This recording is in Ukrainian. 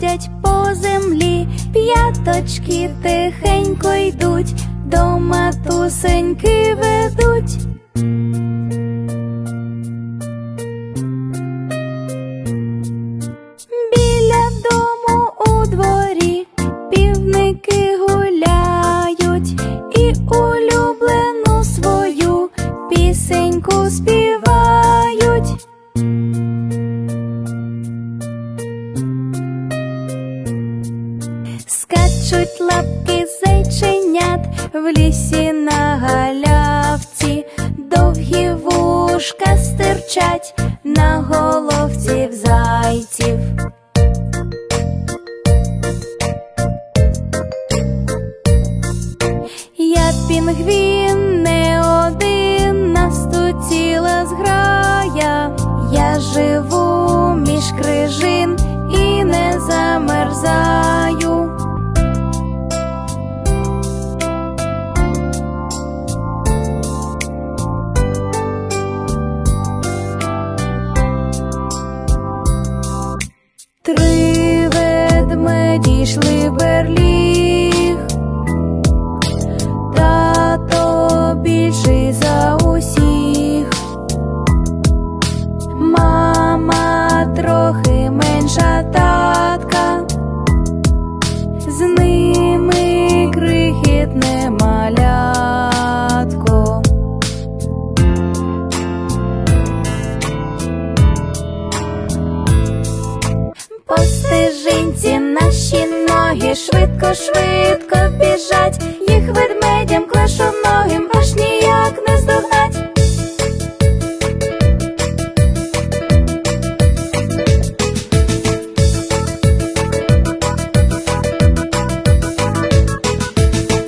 ходять по землі, п'яточки тихенько йдуть, до матусеньки ведуть. Біля дому у дворі півники гуляють і улюблену свою пісеньку співають. Скачуть лапки зайченят в лісі на галявці, довгі вушка стирчать на головці в зайців. Я пінгвін не один, нас тут ціла зграя. Я живу ведмеді йшли Ноги швидко, швидко біжать, їх ведмедям клашу ноги аж ніяк не здогнать.